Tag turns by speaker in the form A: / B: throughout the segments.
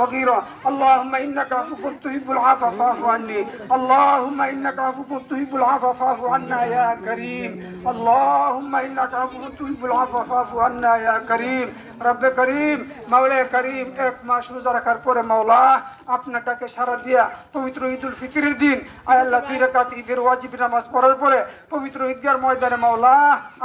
A: صغيرة اللهم إنك عفو تحب العفو فاعف عني اللهم إنك عفو تحب العفو فاعف عنا يا كريم اللهم إنك عفو تحب العفو فاعف عنا يا كريم রব্বে করিম মাওলে করিম এক মাস রোজা রাখার পরে মাওলা আপনার ডাকে সারা দিয়া পবিত্র ঈদুল ফিতরের দিন আয় আল্লাহ দুই রাকাত ঈদের ওয়াজিব নামাজ পড়ার পরে পবিত্র ঈদগার ময়দানে মাওলা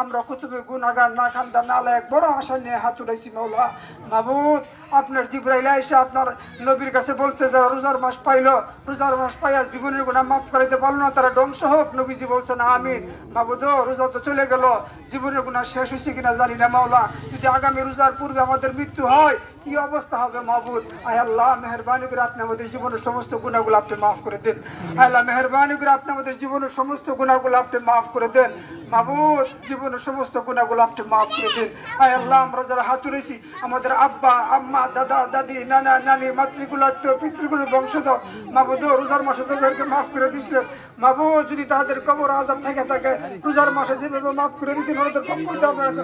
A: আমরা কুতুবে গুনাহগার না খান্দা না লায়ক বড় আশা নিয়ে হাত উঠাইছি মাওলা মাবুদ আপনার জিব্রাইল এসে আপনার নবীর কাছে বলতে যারা রোজার মাস পাইলো, রোজার মাস পাইয়া জীবনের গুণা মাফ করাইতে পারল না, তারা ধ্বংস হোক, নবীজি বলছে না আমিন, মাবুদ, রোজা তো চলে গেল, জীবনের গুণা শেষ হয়েছে কিনা জানি না, মাওলা, যদি আগামী রোজার পূর্বে আমাদের মৃত্যু হয় কি অবস্থা হবে মাহবুদ আয় আল্লাহ, মেহরবানি করে আপনি আমাদের জীবনের সমস্ত গুণাগুলো আপনি মাফ করে দেন। আল্লাহ, মেহরবানি করে আপনি আমাদের জীবনের সমস্ত গুণাগুলো আপনি মাফ করে দেন। মাহবুদ জীবনের সমস্ত গুণাগুলো আপনি মাফ করে দেন। আয় আল্লাহ, আমরা যারা হাত তুলেছি, আমাদের আব্বা, আম্মা, দাদা, দাদি, নানা, নানি মাতৃগুলো পিতৃগুলো, বংশধর মাহবুদ রোজার মাসে তাদেরকে মাফ করে দিচ্ছেন মাহবুদ যদি তাদের কবর আজাব থেকে থাকে, রোজার মাসে যেভাবে মাফ করে দিচ্ছেন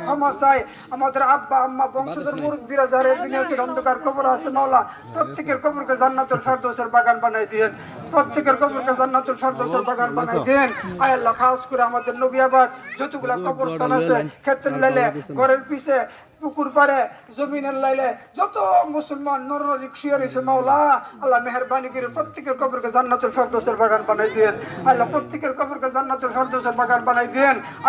A: ক্ষমা চাই। আমাদের আব্বা, আম্মা, বংশধর, মুরব্বীরা যারা দুনিয়াতে অন্ধকার কবর আছে মাওলা প্রত্যেকের কবরকে জান্নাতুল ফেরদৌসের বাগান বানাই দিয়েন প্রত্যেকের কবরকে জান্নাতুল ফেরদৌসের বাগান বানাই দেন আয় আল্লাহ খাস করে আমাদের নবিয়াবাদ যতগুলা কবরস্থান আছে ক্ষেত্রে লাইলে ঘরের পিছে পুকুর পারে, জমিনের লাইলে যত মুসলমান নরনারী শুয়ে রয়েছে মাওলা, আল্লাহ মেহরবানি করে প্রত্যেকের কবরকে জান্নাতুল ফেরদৌসের বাগান বানাই দেন আল্লাহ প্রত্যেকের কবরকে জান্নাতুল ফেরদৌসের বাগান বানাই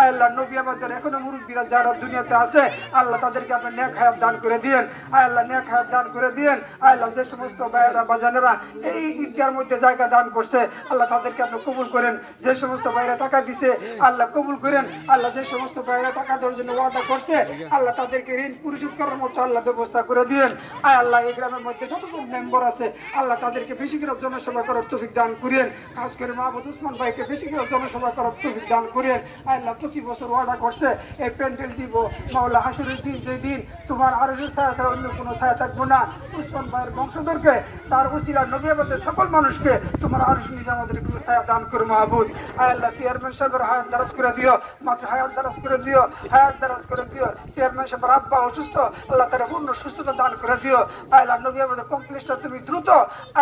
A: আয় আল্লাহ, নবী আমাদের এখনও মুরব্বীরা যারা দুনিয়াতে আছে, আল্লাহ তাদেরকে আপনি নেক হায়াত দান করে দিয়েন। আল্লাহ, নেক হায়াত দান করে দিয়েন। আল্লাহ, যে সমস্ত ভাইয়েরা, বাজানেরা এই ঈদগার মধ্যে জায়গা দান করছে, আল্লাহ তাদেরকে আপনি কবুল করেন। যে সমস্ত ভাইরা টাকা দিছে, আল্লাহ কবুল করেন। আল্লাহ যে সমস্ত ভাইরা টাকা দেওয়ার জন্য ওয়াদা করছে, আল্লাহ তাদেরকে ঋণ পরিশোধ করার মতো আল্লাহ ব্যবস্থা করে দিয়েন। আয় আল্লাহ, এই গ্রামের মধ্যে যতজন মেম্বার আছে, আল্লাহ তাদেরকে বেশি করে জনসভা করার তৌফিক দান করিয়েন। খাস করে মাহমুদ উসমান ভাইকে বেশি করে জনসভা করার তৌফিক দান করিয়েন। আল্লাহ, প্রতি বছর ওয়াদা করছে, এই প্যান্ডেল দিব, মাওলা হাসুরের দিন যে দিন তোমার আরও ছায়া ছাড়া অন্য কোনো ছায়া থাকব না। উসমান ভাইয়ের বংশধরকে, তার উসিলা নবী আমাদের সকল মানুষকে তোমার আরও নিজে আমাদের কোনো ছায়া দান করো মাহবুদ আল্লাহ, চেয়ারম্যান সাহেবের হায়াত দারাজ করে দিও, মাত্র হায়াত দারাজ করে দিও, হায়াত দারাজ করে দিও। চেয়ারম্যান সাহেবের আব্বা অসুস্থ আল্লাহ তারা পূর্ণ সুস্থতা দান করে দিও। আল্লাহ নবী আমাদের কমপ্লেক্সটা তুমি দ্রুত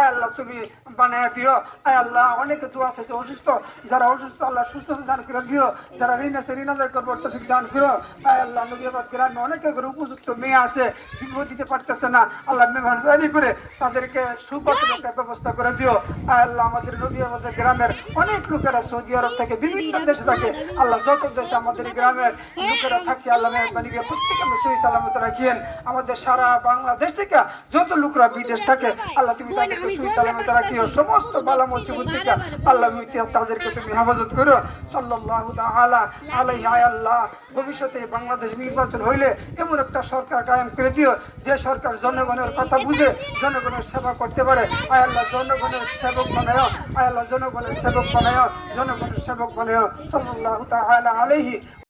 A: আল্লাহ তুমি বানায় দিও। আল্লাহ অনেকে দোয়া আছে যে অসুস্থ যারা অসুস্থ আল্লাহ সুস্থতা দান করে দিও। যারা ঋণ আছে ঋণ আদায় করব তফিক দান করো। আল্লাহ নবী আবাদ গ্রামে অনেকে করে উপযুক্ত মেয়ে আছে বিপদ দিতে পারতেছে না। আল্লাহ মেহরবানি করে তাদেরকে সুপথের ব্যবস্থা করে দিও। আয় আল্লাহ আমাদের নবী আমাদের গ্রামের অনেক লোকেরা সৌদি আরব থেকে বিভিন্ন দেশে থাকে। আল্লাহ যত দেশে আমাদের গ্রামের লোকেরা থাকে আল্লাহ মেহরবানি করে প্রত্যেকে আমরা সহি সালামত রাখিয়েন। আমাদের সারা বাংলাদেশ থেকে যত লোকরা বিদেশ থাকে আল্লাহ তুমি তাদেরকে সহি সালামত রাখিও। সমস্ত বালা মুসিবত থেকে আল্লাহ তাদেরকে তুমি হেফাজত করো। সাল্লাল্লাহু তাআলা আলাইহি আয় আল্লাহ ভবিষ্যতে বাংলাদেশ নির্বাচন হইলে এমন একটা সরকার কায়েম করে দিও যে সরকার জনগণের কথা বুঝে জনগণের সেবা করতে পারে। আয় আল্লাহ জনগণের সেবক বানায় আয় আল্লাহ জনগণের সেবক বানায় জনগণের সেবক বানায় সাল্লাল্লাহু তাআলা আলাইহি